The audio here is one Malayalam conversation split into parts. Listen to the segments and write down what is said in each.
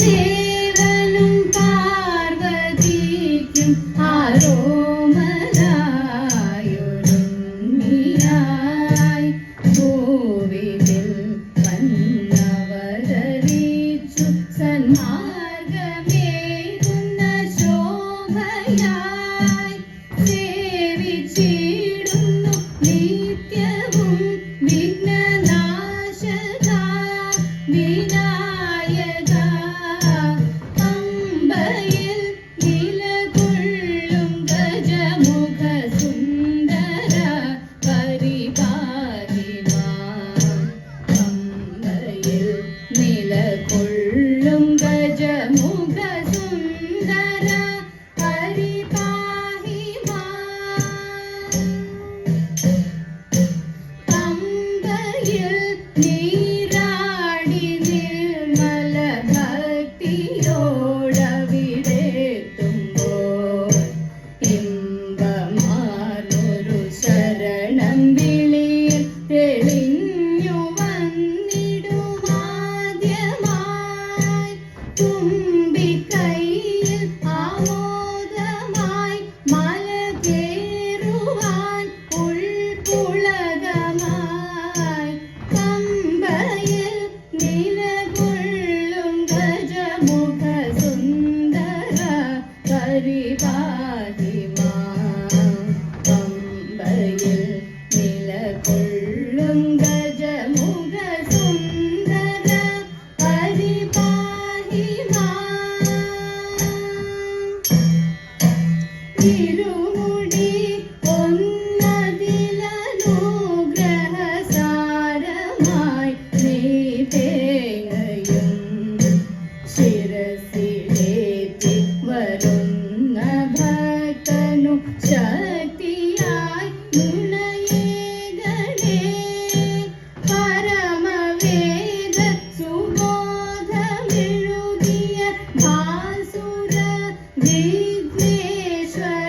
see.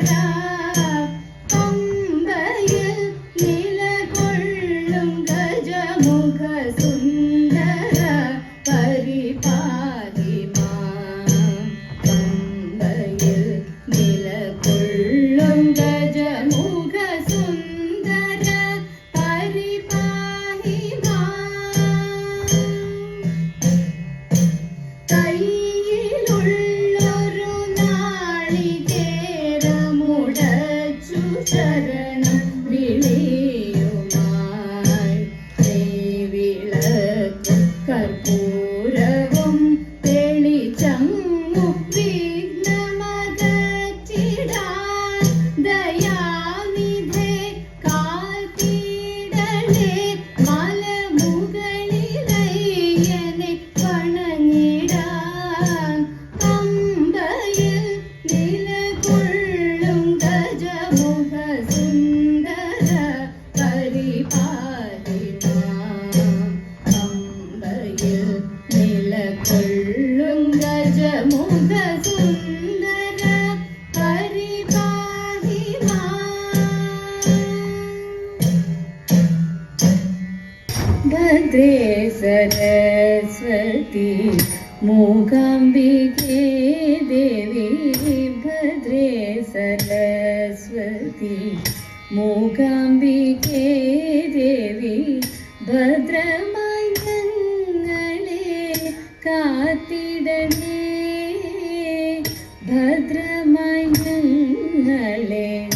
da മൂകാംബികേ ദേവി ഭദ്രേ സരസ്വതി. മൂകാംബികേ ദേവി ഭദ്രമായി ഞങ്ങളെ കാത്തിടണേ. ഭദ്രമായി ഞങ്ങളെ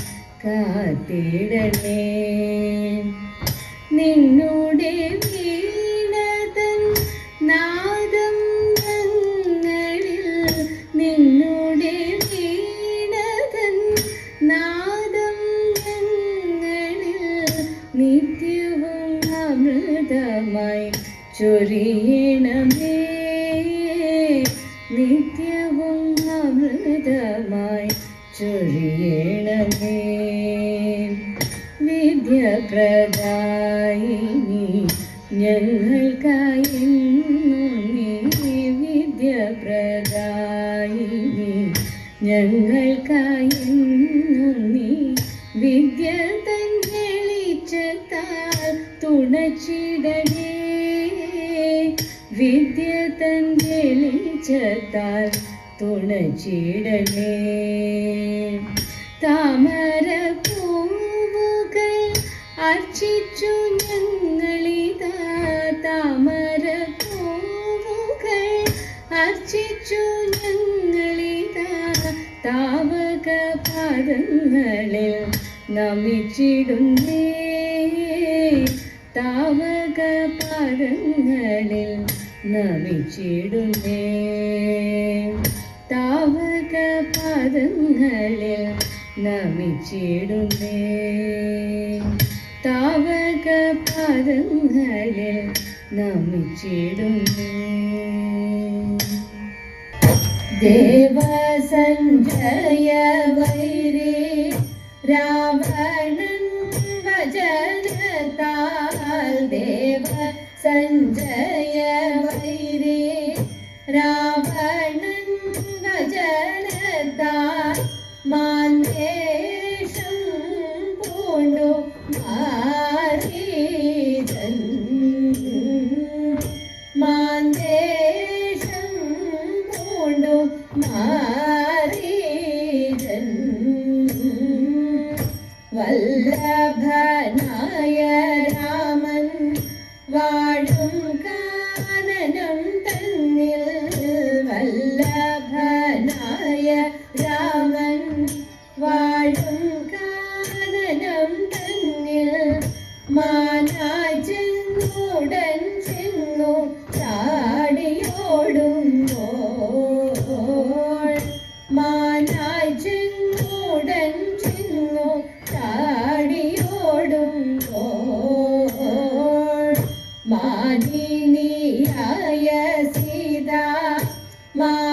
കാത്തിടണേ. ഞങ്ങൾക്കായി വിദ്യ പ്രദായിനി ഞങ്ങൾക്കായി നീ വിദ്യ തൻ വെളിച്ചത്താൽ തുണച്ചിടണേ വിദ്യ തൻ വെളിച്ചത്താൽ തുണച്ചിടണേ താമര പൂവുകൾ അർച്ചിച്ചു ഞങ്ങൾ അർച്ചിച്ചു ഞങ്ങളിതാ താവക പാദങ്ങളിൽ നമിച്ചിടുന്നേ. താവക പാദങ്ങളിൽ നമിച്ചിടുന്നേ. താവക പാദങ്ങളിൽ നമിച്ചിടുന്നേ. താവക പാദങ്ങളിൽ നമിച്ചിടുന്നേ. ദേവസഞ്ജയ വൈരേ രാവണൻ വചനത്താൽ ദേവ സഞ്ജയ കാനനം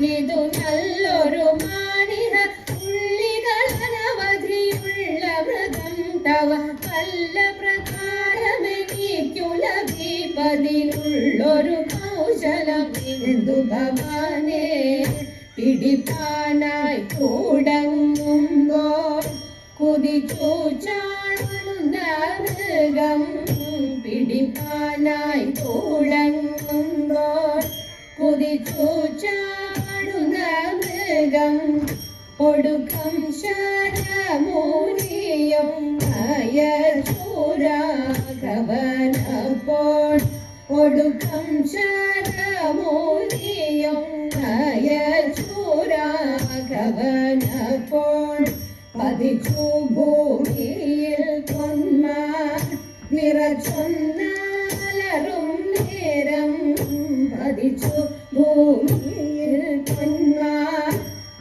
കാണ്ടിതു നല്ലൊരു മാനിഹ ഉള്ളികളനവധിയുള്ള മൃഗം തവ. വല്ല പ്രകാരമെനിക്കു ലഭിപ്പതിനുള്ളൊരു കൗശലം ഇന്ദു ഭവാനെ. പിടിപ്പാനായി കൂടങ്ങുമ്പോൾ കുതിച്ചു ചാടുന്ന മൃഗം പിടിപ്പാനായി കൂടങ്ങുമ്പോൾ കുതിച്ചു ചാടുന്ന മൃഗം ഒടുക്കം ശരമൂരിയും അയചൂരാഘവനപ്പോൾ ഒടുക്കം ശരമൂരിയും അയചൂരാഘവനപ്പോൾ പതിച്ചു ഭൂമിയിൽ പൊന്മാർ നിറച്ചൊന്നാലറും നേരം പതിച്ചു ഭൂമിയിൽ പൊന്മാർ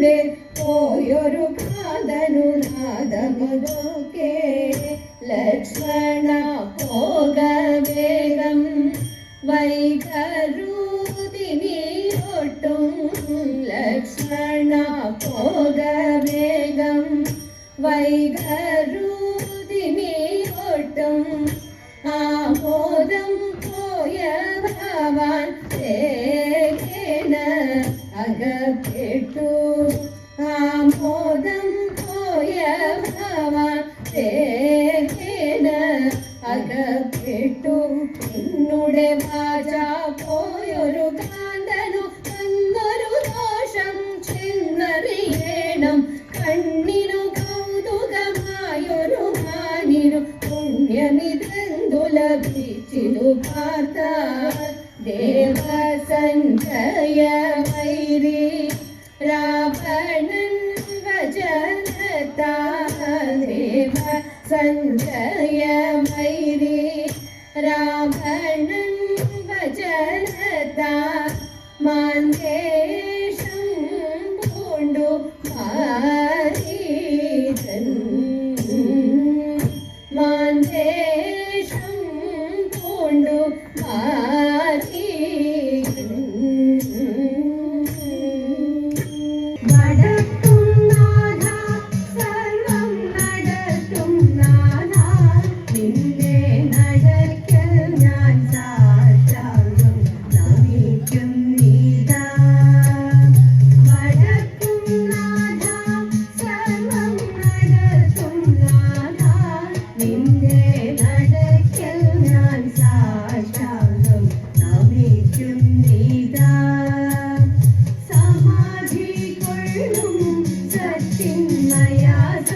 ಮುಂದೆ ಓಯೊರು ಕಾದನು ರಾಧಮುದೋಕೆ ಲಕ್ಷ್ಮಣ ಹೋಗ ಬೇಗಂ ವೈಕರೂದಿನಿ ಒಟ್ಟು ಲಕ್ಷ್ಮಣ ಹೋಗ ಬೇಗಂ ವೈಕರೂದಿನಿ ಒಟ್ಟು ಆಮೋದಂ ಹೋಯ ಭಗವಾನ್ ದುಲಭಿಸಿದು ಪಾತ ದೇವ ಸಂಜಯ ವೈರಿ ರಾವಣನ್ ವಜನತ ದೇವ ಸಂಜಯ ವೈರಿ ರಾವಣನ್ ವಜನತ ಮಾಂದೇಶಂ ಪೂಂಡು ಮಾ 哎呀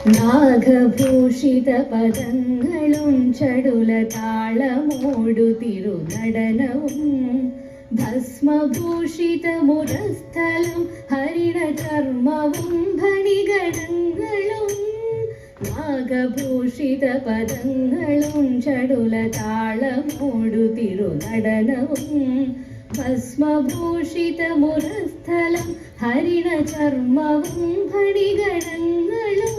നാഗഭൂഷിതപദങ്ങളും ചടുല താളമോടു തിരുനടനവും ഭസ്മഭൂഷിതമുരസ്ഥലം ഭണികടങ്ങളും നാഗഭൂഷിത പദങ്ങളും ചടുല താളമോടു തിരുനടനവും ഭസ്മഭൂഷിതമുരസ്ഥലം ഹരിണചർമ്മവും ഭണികടങ്ങളും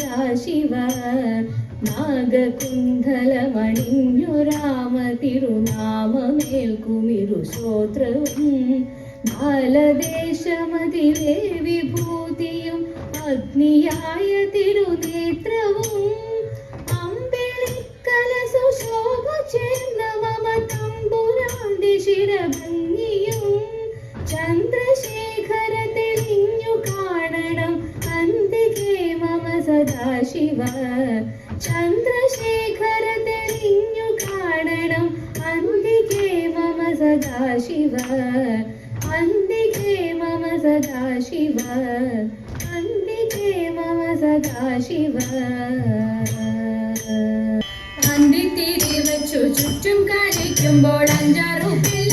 സദാശിവ നാഗകുണ്ഠലമണിഞ്ഞു രാമ തിരുനാമമേൽക്കുമിരു ശ്രോത്രവും ബാലദേശമതിലെ വിഭൂതിയും അഗ്നിയായ തിരുനേത്രവും. അമ്പിളിക്കല ശിരഭംഗിയും. ചന്ദ്രശേഖര തെളിഞ്ഞു കാണണം അന്തികേ മമ സദാശിവ. ചന്ദ്രശേഖര തെളിഞ്ഞു കാണണം. അന്തികേ മമ സദാശിവ. അന്തികേ മമ സദാശിവ. അന്തികേ മമ സദാശിവ. തിരി വെച്ചു ചുറ്റും കാണിക്കുമ്പോൾ അഞ്ചാറു പിള്ളേരും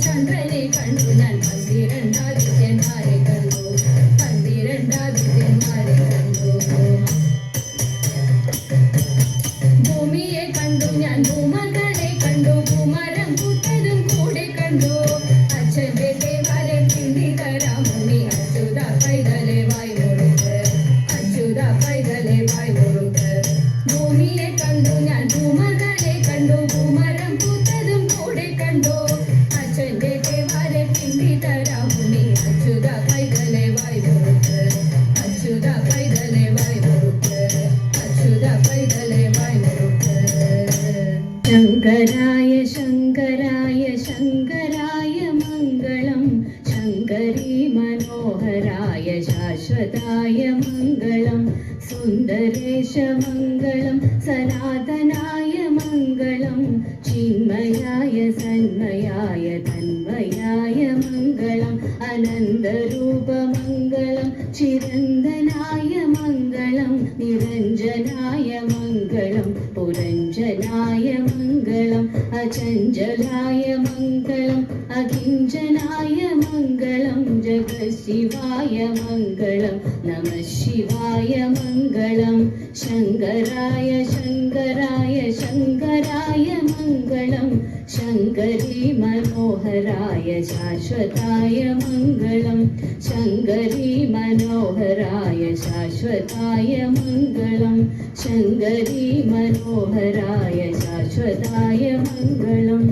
站在那เคยมีคน ശങ്കരായ പുരഞ്ജനായ മംഗളം അചഞ്ചലായ മംഗളം അകിഞ്ചനായ മംഗളം ജഗശിവായ മംഗളം നമ ശിവായ മംഗളം ശങ്കരായ ശങ്കരായ ശങ്കരായ മംഗളം ശങ്കരീ മനോഹരായ ശാശ്വതായ മംഗളം ശങ്കരീ മനോഹരായ ശാശ്വതായ മംഗളം ശങ്കരീ മനോഹരായ ശാശ്വതായ മംഗളം.